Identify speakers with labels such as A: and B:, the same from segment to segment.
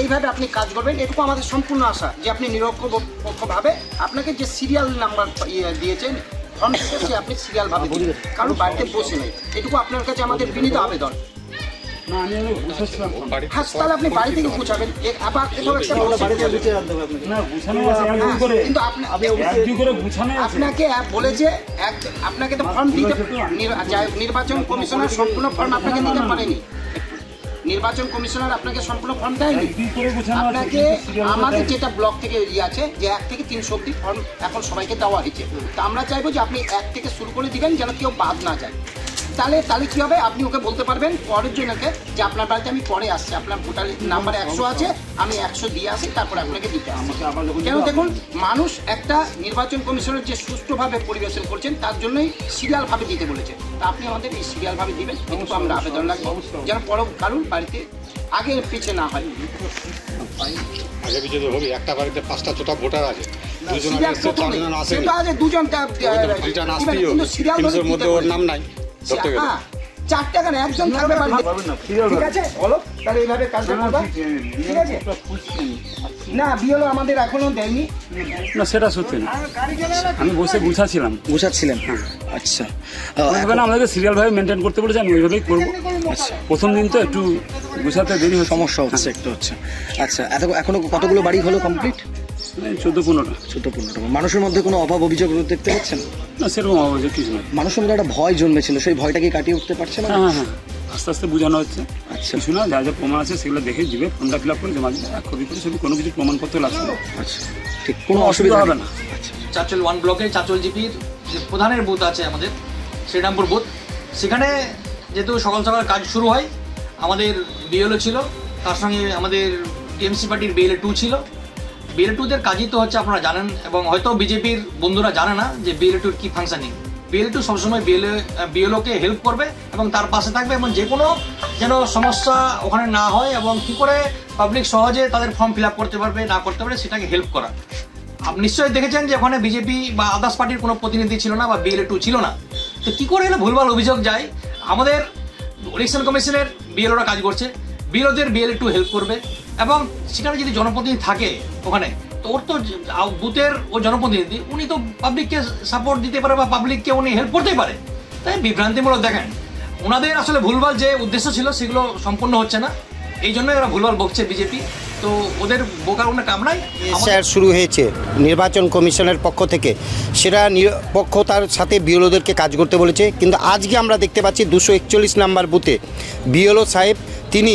A: এইভাবে আপনি কাজ করবেন এটুকু আমাদের সম্পূর্ণ আশা যে আপনি নিরপেক্ষভাবে আপনাকে যে সিরিয়াল নাম্বার দিয়েছেন ফর্ম সে আপনি সিরিয়াল ভাবে কারণ বাড়িতে বসে নেই। এটুকু আপনার কাছে আমাদের বিনীত আবেদন। হ্যাঁ তাহলে আপনি বাড়ি থেকে আবার কোথাও একটা
B: এক
A: কিন্তু আপনাকে বলেছে এক আপনাকে তো ফর্ম দিতে নির্বাচন কমিশনের সম্পূর্ণ ফর্ম আপনাকে দিতে পারেনি। নির্বাচন কমিশনার আপনাকে সম্পূর্ণ ফর্ম দেয়নি। আপনাকে আমাদের যেটা ব্লক থেকে ইয়ে আছে যে এক থেকে তিনশো অব্দি ফর্ম এখন সবাইকে দেওয়া হয়েছে। তা আমরা চাইব যে আপনি এক থেকে শুরু করে দিবেন যেন কেউ বাদ না যায়। তাহলে তাহলে কি হবে? আপনি ওকে বলতে পারবেন পরের জনকে যে আপনার বাড়িতে আমি পরে আসছি। আপনার ভোটার নাম্বার একশো আছে আমি একশো দিয়ে আসি তারপরে আপনাকে দিতে আসি
B: আমাকে আবার
A: কেন দেখুন মানুষ একটা নির্বাচন কমিশনের যে সুষ্ঠুভাবে পরিবেশন করছেন তার জন্যই সিরিয়ালভাবে দিতে বলেছে। তা আপনি আমাদের এই সিরিয়ালভাবে দিবেন কিন্তু আমরা আবেদন রাখব যেন পরব কারুর বাড়িতে আগে পিছিয়ে না হয়।
C: আগে পিছিয়ে হবে একটা বাড়িতে পাঁচটা ছটা ভোটার আছে। দুজন আসতেই
A: সিরিয়াল
C: মধ্যে ওর নাম নাই। ধরতে গেলে
A: হ্যাঁ চারটে কেন একজন থাকবে বাড়িতে।
B: না serial
A: ঠিক আছে? বলো। তাহলে এইভাবে কাজটা করবা।
B: ঠিক,
A: আছে? না বিয়েলো আমাদের এখনও দেয়নি।
B: না সেটা সত্যি না। আমি বসে গুছাছিলাম
D: বুঝাচ্ছিলেন আচ্ছা। আহ,
B: এবার আমাদেরকে সিরিয়াল ভাবে মেনটেন করতে বলেছে আমি ওইভাবেই করব। প্রথম দিন তো একটু গুছাতে দেরি
D: সমস্যা হচ্ছে একটু হচ্ছে। আচ্ছা এত এখনও কতগুলো বাড়ি হলো কমপ্লিট
B: চোদ্দ পনেরোটা।
D: ছোট পনেরোটা। মানুষের মধ্যে কোনো অভাব অভিযোগ দেখতে পাচ্ছেন?
B: না সেরকম অবশ্যই কিছু নয়
D: মানুষের মধ্যে একটা ভয় জন্মেছিল সেই ভয়টা কি কাটিয়ে উঠতে পারছে না?
B: হ্যাঁ হ্যাঁ হ্যাঁ। আস্তে আস্তে বোঝানো হচ্ছে।
D: আচ্ছা।
B: কিছু না যা যা প্রমাণ আছে সেগুলো দেখে দিবে ফোনটা ফিল আপ করে জমা দিবে এক কপি করে সেগুলো কোনো কিছু প্রমাণপত্র লাগছে না
D: আচ্ছা ঠিক কোনো অসুবিধা
B: হবে না।
E: চাচল ওয়ান ব্লকে চাচল জিপির যে প্রধানের বুথ আছে আমাদের শ্রীরামপুর বুথ সেখানে যেহেতু সকাল সকাল কাজ শুরু হয় আমাদের বিএলও ছিল তার সঙ্গে আমাদের টিএমসি পার্টির বিএলএ টু ছিল। বিএলএ টুদের কাজই তো হচ্ছে আপনারা জানেন, এবং হয়তো বিজেপির বন্ধুরা জানে না যে বিএলএ টুর কী ফাংশনিং বিএলএ টু সবসময় বিএলএ, বিএলওকে হেল্প করবে এবং তার পাশে থাকবে এবং যে কোনো যেন সমস্যা ওখানে না হয় এবং কী করে পাবলিক সহজে তাদের ফর্ম ফিল আপ করতে পারবে, না করতে পারবে, সেটাকে হেল্প করা। আপনি নিশ্চয়ই দেখেছেন যে ওখানে বিজেপি বা আদার্স পার্টির কোনো প্রতিনিধি ছিল না বা বিএলএ টু ছিল না। তো কী করে এলে ভুলভাল অভিযোগ যায়? আমাদের ইলেকশন কমিশনের বিএলওরা কাজ করছে। বিএলওদের বিএলএ টু হেল্প করবে। এবং সেখানে যদি জনপ্রতিনিধি থাকে ওখানে, তো ওর তো বুথের ও জনপ্রতিনিধি, উনি তো পাবলিককে সাপোর্ট দিতে পারে বা পাবলিককে উনি হেল্প করতেই পারে। তাই বিভ্রান্তিমূলক দেখেন। ওনাদের আসলে ভুলভাল যে উদ্দেশ্য ছিল সেগুলো সম্পূর্ণ হচ্ছে না। এই জন্য এরা ভুলভাল বকছে বিজেপি। তো ওদের বোকার কোনো কাম নাই।
F: স্যার শুরু হয়েছে নির্বাচন কমিশনের পক্ষ থেকে। সেটা নিরপেক্ষতার সাথে বিএলওদেরকে কাজ করতে বলেছে। কিন্তু আজকে আমরা দেখতে পাচ্ছি দুশো একচল্লিশ নাম্বার বুথে বিএলও সাহেব, তিনি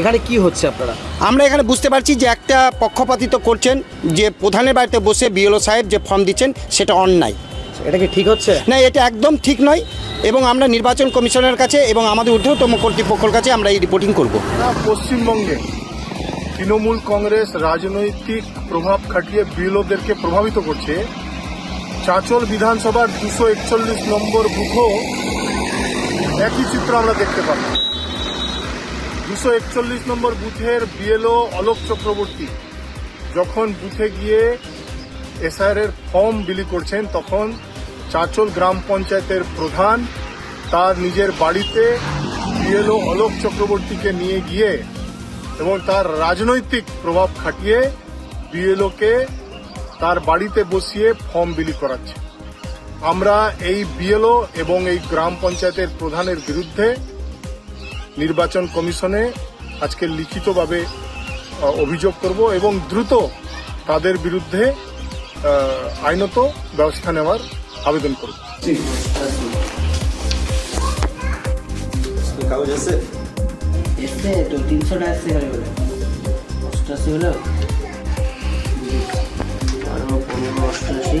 D: এখানে কি হচ্ছে আপনারা?
F: আমরা এখানে বুঝতে পারছি যে একটা পক্ষপাতিত্ব করছেন যে প্রধানের বাড়িতে বসে বিএলও সাহেব যে ফর্ম দিচ্ছেন সেটা অন্যায়।
D: এটা কি ঠিক হচ্ছে?
F: না এটা একদম ঠিক নয় এবং আমরা নির্বাচন কমিশনের কাছে এবং আমাদের ঊর্ধ্বতম কর্তৃপক্ষের কাছে আমরা এই রিপোর্টিং করব।
G: পশ্চিমবঙ্গে তৃণমূল কংগ্রেস রাজনৈতিক প্রভাব খাটিয়ে বিএলওদেরকে প্রভাবিত করছে চাঁচল বিধানসভার দুশো একচল্লিশ নম্বর বুথও একই চিত্র আমরা দেখতে পাবো দুশো একচল্লিশ নম্বর বুথের বিএলও অলোক চক্রবর্তী যখন বুথে গিয়ে এসআর এর ফর্ম বিলি করছেন, তখন চাঁচল গ্রাম পঞ্চায়েতের প্রধান তার নিজের বাড়িতে বিএলও অলোক চক্রবর্তীকে নিয়ে গিয়ে এবং তার রাজনৈতিক প্রভাব খাটিয়ে বিএলওকে তার বাড়িতে বসিয়ে ফর্ম বিলি করাচ্ছে। আমরা এই বিএলও এবং এই গ্রাম পঞ্চায়েতের প্রধানের বিরুদ্ধে নির্বাচন কমিশনে আজকে লিখিতভাবে অভিযোগ করব এবং দ্রুত তাদের বিরুদ্ধে আইনত ব্যবস্থা নেওয়ার আবেদন করব।
H: হলো আরও পনেরো অষ্টআশি।